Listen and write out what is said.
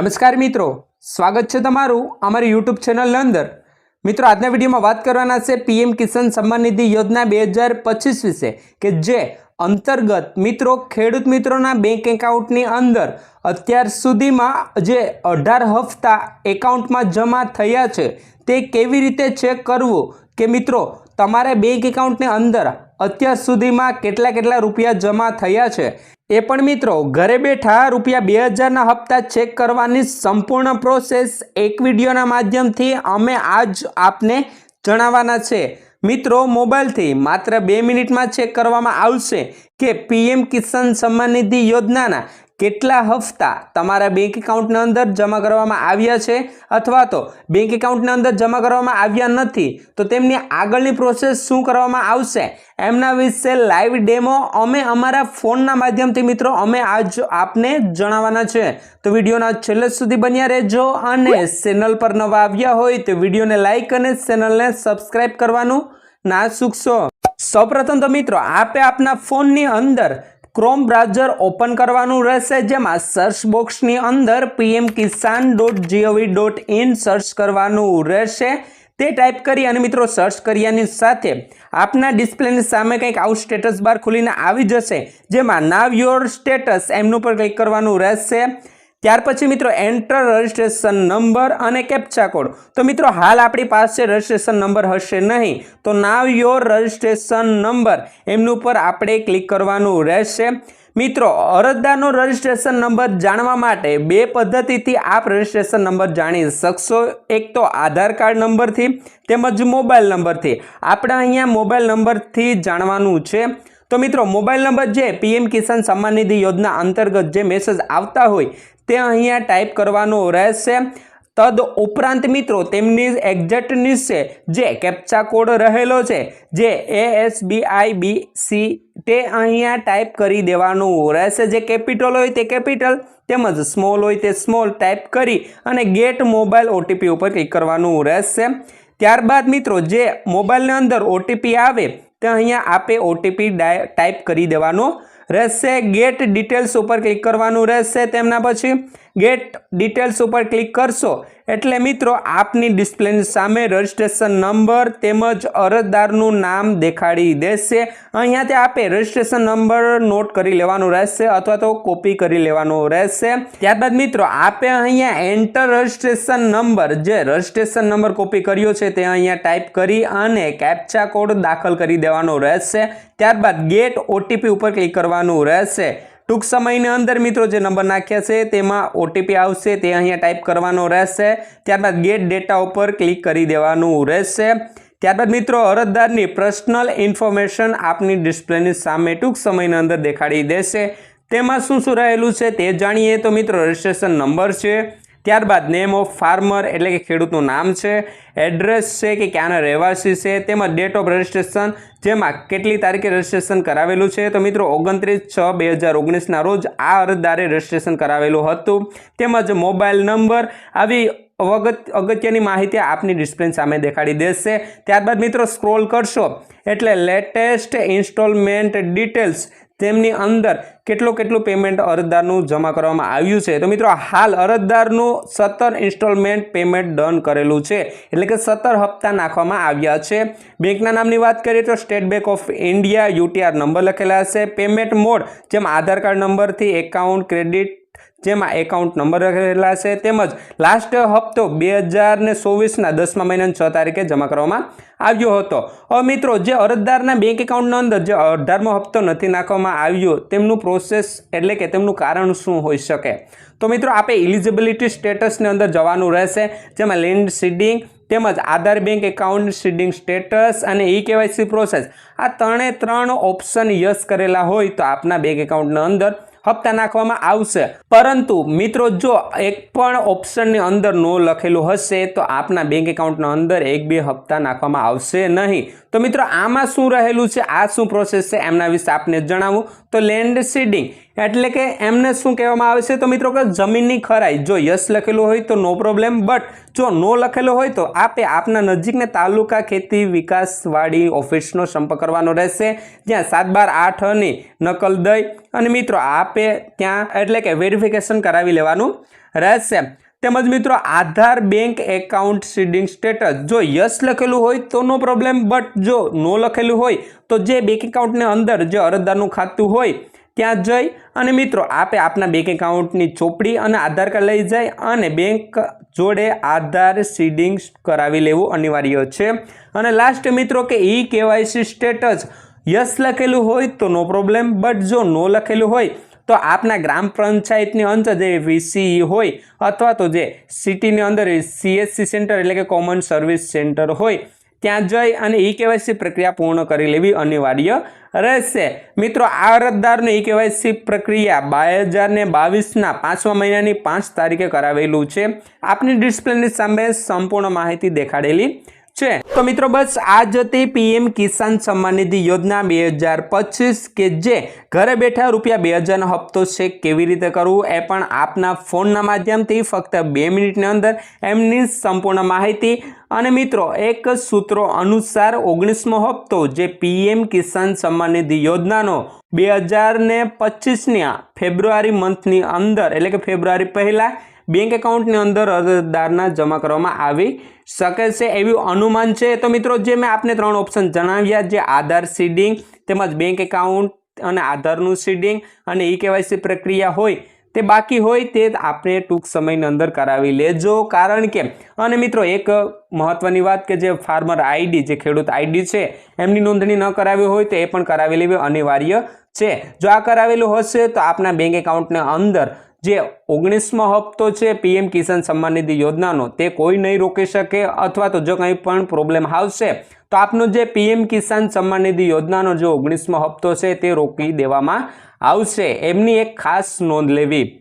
નમસ્કાર મિત્રો. સ્વાગત છે તમારું અમારી યુટ્યુબ ચેનલની અંદર. મિત્રો, આજના વિડીયોમાં વાત કરવાના છે પીએમ કિસાન સન્માન નિધિ યોજના બે હજાર પચીસ વિશે કે જે અંતર્ગત મિત્રો, ખેડૂત મિત્રોના બેંક એકાઉન્ટની અંદર અત્યાર સુધીમાં જે અઢાર હપ્તા એકાઉન્ટમાં જમા થયા છે, તે કેવી રીતે ચેક કરવું? કે મિત્રો, તમારે બેંક એકાઉન્ટની અંદર અત્યાર સુધીમાં કેટલા કેટલા રૂપિયા જમા થયા છે? એ પણ મિત્રો, ઘરે બેઠા રૂપિયા બે હજારના હપ્તા ચેક કરવાની સંપૂર્ણ પ્રોસેસ એક વિડીયોના માધ્યમથી અમે આજ આપને જણાવવાના છે. મિત્રો, મોબાઈલથી માત્ર બે મિનિટમાં ચેક કરવામાં આવશે કે પીએમ કિસાન સન્માન નિધિ યોજનાના કેટલા હપ્તા તમારા બેંક એકાઉન્ટની અંદર જમા કરવામાં આવ્યા છે? અથવા તો બેંક એકાઉન્ટની અંદર જમા કરવામાં આવ્યા નથી, તો તેમની આગળની પ્રોસેસ શું કરવામાં આવશે? એમના વિશે લાઈવ ડેમો અમે અમારા ફોનના માધ્યમથી મિત્રો અમે આજ આપને જણાવવાના છે. તો વિડીયોના છેલ્લે સુધી બન્યા રહેજો અને ચેનલ પર નવા આવ્યા હોય તો વિડીયોને લાઇક અને ચેનલને સબસ્ક્રાઈબ કરવાનું ના ચૂકશો સૌપ્રથમ તો મિત્રો આપે આપના ફોનની અંદર ક્રોમ બ્રાઉઝર ઓપન કરવાનું રહેશે, જેમાં સર્ચ બોક્સની અંદર PM Kisan dot G O V dot in search કરવાનું રહેશે. તે ટાઈપ કરી અને મિત્રો સર્ચ કર્યાની સાથે આપના ડિસ્પ્લેની સામે કંઈક આવું સ્ટેટસ બાર ખુલીને આવી જશે, જેમાં નાવ યોર સ્ટેટસ એમનું પર ક્લિક કરવાનું રહેશે. ત્યાર પછી મિત્રો એન્ટર રજિસ્ટ્રેશન નંબર અને કેપ્ચા કોડ તો મિત્રો હાલ આપણી પાસે રજિસ્ટ્રેશન નંબર હશે નહીં. તો નાવ યોર રજિસ્ટ્રેશન નંબર એમનું પર આપણે ક્લિક કરવાનું રહેશે. મિત્રો, અરજદારનો રજિસ્ટ્રેશન નંબર જાણવા માટે બે પદ્ધતિથી આપ રજિસ્ટ્રેશન નંબર જાણી શકશો. એક તો આધાર કાર્ડ નંબરથી તેમજ મોબાઈલ નંબરથી આપણે અહીંયા મોબાઈલ નંબરથી જાણવાનું છે. તો મિત્રો, મોબાઈલ નંબર જે પીએમ કિસાન સન્માન નિધિ યોજના અંતર્ગત જે મેસેજ આવતા હોય તે અહીંયા ટાઈપ કરવાનો રહેશે. તદ ઉપરાંત મિત્રો, તેમની એક્ઝેક્ટ નિશ્ચે જે કેપ્ચા કોડ રહેલો છે, જે એ એસ બી આઈ બી સી તે અહીંયા ટાઈપ કરી દેવાનું રહેશે. જે કેપિટલ હોય તે કેપિટલ તેમજ સ્મોલ હોય તે સ્મોલ ટાઈપ કરી અને ગેટ મોબાઈલ ઓટીપી ઉપર ક્લિક કરવાનું રહેશે. ત્યારબાદ મિત્રો, જે મોબાઈલની અંદર ઓટીપી આવે તે અહીંયા આપે ઓટીપી ટાઈપ કરી દેવાનો રહેશે. ગેટ ડિટેલ્સ ઉપર ક્લિક કરવાનું રહેશે તેમના પછી. ગેટ ડિટેલ્સ ઉપર ક્લિક કરશો. એટલે મિત્રો, આપની ડિસ્પ્લેની સામે રજિસ્ટ્રેશન નંબર તેમજ અરજદારનું નામ દેખાડી દેશે. અહીંયાથી આપે રજિસ્ટ્રેશન નંબર નોટ કરી લેવાનો રહેશે અથવા તો કોપી કરી લેવાનો રહેશે. ત્યારબાદ મિત્રો, આપે અહીંયા એન્ટર રજિસ્ટ્રેશન નંબર, જે રજિસ્ટ્રેશન નંબર કોપી કર્યો છે તે અહીંયા ટાઈપ કરી અને કેપ્ચા કોડ દાખલ કરી દેવાનો રહેશે. ત્યારબાદ ગેટ ઓટીપી ઉપર ક્લિક કરવાનું રહેશે. ટૂંક સમયની અંદર મિત્રો જે નંબર નાખ્યા છે, તેમાં ઓટીપી આવશે, તે અહીંયા ટાઈપ કરવાનો રહેશે. ત્યારબાદ ગેટ ડેટા ઉપર ક્લિક કરી દેવાનું રહેશે. ત્યારબાદ મિત્રો અરજદારની પર્સનલ ઇન્ફોર્મેશન આપની ડિસ્પ્લેની સામે ટૂંક સમયની અંદર દેખાડી દેશે. તેમાં શું શું રહેલું છે તે જાણીએ. તો મિત્રો, રજિસ્ટ્રેશન નંબર છે. ત્યારબાદ નેમ ઓફ ફાર્મર એટલે કે ખેડૂતનું નામ છે એડ્રેસ છે કે ક્યાંના રહેવાસી છે, તેમજ ડેટ ઓફ રજિસ્ટ્રેશન જેમાં કેટલી તારીખે રજિસ્ટ્રેશન કરાવેલું છે. તો મિત્રો, ઓગણત્રીસ છ બે હજાર ઓગણીસના રોજ આ અરજદારે રજિસ્ટ્રેશન કરાવેલું હતું. તેમજ મોબાઈલ નંબર આવી અગત, અગત્યની માહિતી આપની ડિસ્પ્લે સામે દેખાડી દેશે. ત્યારબાદ મિત્રો સ્ક્રોલ કરશો એટલે લેટેસ્ટ ઇન્સ્ટોલમેન્ટ ડિટેલ્સ તેમની અંદર કેટલું કેટલું પેમેન્ટ અરજદારનું જમા કરવામાં આવ્યું છે? તો મિત્રો હાલ અરજદારનું સત્તર ઇન્સ્ટોલમેન્ટ પેમેન્ટ ડન કરેલું છે. એટલે કે સત્તર હપ્તા નાખવામાં આવ્યા છે. બેંકના નામની વાત કરીએ તો State Bank of India UTR number લખેલા હશે. પેમેન્ટ મોડ જેમ આધાર કાર્ડ નંબરથી એકાઉન્ટ ક્રેડિટ જેમાં એકાઉન્ટ નંબર રહેલા છે તેમજ લાસ્ટ હપ્તો બે હજાર ને ચોવીસના દસમા મહિનાની છ તારીખે જમા કરવામાં આવ્યો હતો. હવે મિત્રો, જે અરજદારના બેંક એકાઉન્ટની અંદર જે અઢારમો હપ્તો નથી નાખવામાં આવ્યો, તેમનું પ્રોસેસ એટલે કે તેમનું કારણ શું હોઈ શકે? તો મિત્રો આપણે ઇલિજિબિલિટી સ્ટેટસની અંદર જવાનું રહેશે, જેમાં લેન્ડ સીડિંગ તેમજ Aadhaar bank account seeding status અને ઈ કેવાયસી પ્રોસેસ આ ત્રણે ત્રણ ઓપ્શન યસ કરેલા હોય તો આપના બેંક એકાઉન્ટની અંદર હપ્તા નાખવામાં આવશે. પરંતુ મિત્રો, જો એક પણ ઓપ્શનની અંદર નો લખેલું હશે, તો આપના બેંક એકાઉન્ટના અંદર એક બે હપ્તા નાખવામાં આવશે નહીં. તો મિત્રો, આમાં શું રહેલું છે? આ શું પ્રોસેસ છે? એમના વિશે આપને જણાવું. તો લેન્ડ સીડિંગ એટલે કે એમને શું કહેવામાં આવે છે? તો મિત્રો, કે જમીનની ખરાઈ. જો યસ લખેલું હોય તો નો પ્રોબ્લેમ બટ જો નો લખેલું હોય તો આપે આપના નજીકને તાલુકા ખેતી વિકાસવાડી ઓફિસનો સંપર્ક કરવાનો રહેશે. જ્યાં સાત બાર આઠની નકલ દઈ. અને મિત્રો, આપે ત્યાં એટલે કે વેરિફિકેશન કરાવી લેવાનું રહેશે. તેમજ મિત્રો Aadhaar bank account seeding status. જો યસ લખેલું હોય તો નો પ્રોબ્લેમ, બટ જો નો લખેલું હોય તો જે બેંક એકાઉન્ટની અંદર જે અરજદારનું ખાતું હોય ત્યાં જઈ અને મિત્રો આપે આપના બેંક એકાઉન્ટની ચોપડી અને આધાર કાર્ડ લઈ જાય અને બેંક જોડે આધાર સીડિંગ કરાવી લેવું અનિવાર્ય છે. અને લાસ્ટ મિત્રો કે ઈ કેવાયસી સ્ટેટસ. યસ લખેલું હોય તો નો પ્રોબ્લેમ, બટ જો નો લખેલું હોય તો આપના ગ્રામ પંચાયતની અંદર જે વીસી હોય અથવા તો જે સિટીની અંદર સીએસસી સેન્ટર એટલે કે કોમન સર્વિસ સેન્ટર હોય, ત્યાં જઈ અને ઈ કેવાયસી પ્રક્રિયા પૂર્ણ કરી લેવી અનિવાર્ય રહેશે. મિત્રો, આ અરજદારને ઈ કેવાયસી પ્રક્રિયા બે હજાર ને બાવીસના પાંચમા મહિનાની પાંચ તારીખે કરાવેલું છે. આપની ડિસ્પ્લેની સામે સંપૂર્ણ માહિતી દેખાડેલી છે. તો મિત્રો બસ આ જ હતી પીએમ કિસાન સન્માન નિધિ યોજના બે હજાર પચીસ કે જે ઘરે બેઠા રૂપિયા બે હજારનો હપ્તો છે કેવી રીતે કરવું એ પણ આપના ફોનના માધ્યમથી ફક્ત બે મિનિટની અંદર એમની સંપૂર્ણ માહિતી અને મિત્રો એક સૂત્રો અનુસાર ઓગણીસમો હપ્તો જે પીએમ કિસાન સન્માન નિધિ યોજનાનો બે હજાર ને પચીસની ફેબ્રુઆરી મંથની અંદર એટલે કે ફેબ્રુઆરી પહેલાં બેંક એકાઉન્ટની અંદર અરજદારના જમા કરવામાં આવી શકે છે એવું અનુમાન છે. તો મિત્રો, જે મેં આપને ત્રણ ઓપ્શન જણાવ્યા, જે આધાર સીડિંગ તેમજ બેંક એકાઉન્ટ અને આધારનું સીડિંગ અને ઈ કેવાયસી પ્રક્રિયા હોય તે બાકી હોય તે આપણે ટૂંક સમયની અંદર કરાવી લેજો. કારણ કે, અને મિત્રો, એક મહત્વની વાત કે જે ફાર્મર આઈડી, જે ખેડૂત આઈડી છે, એમની નોંધણી ન કરાવી હોય તો એ પણ કરાવી લેવી અનિવાર્ય છે. જો આ કરાવેલું હશે તો આપના બેંક એકાઉન્ટની અંદર જે ઓગણીસમો હપ્તો છે પીએમ કિસાન સન્માન નિધિ યોજનાનો, તે કોઈ નહીં રોકી શકે અથવા તો જો કંઈ પણ પ્રોબ્લેમ આવશે, તો આપનો જે પીએમ કિસાન સન્માન નિધિ યોજનાનો જે ઓગણીસમો હપ્તો છે તે રોકી દેવામાં આવશે. એમની એક ખાસ નોંધ લેવી.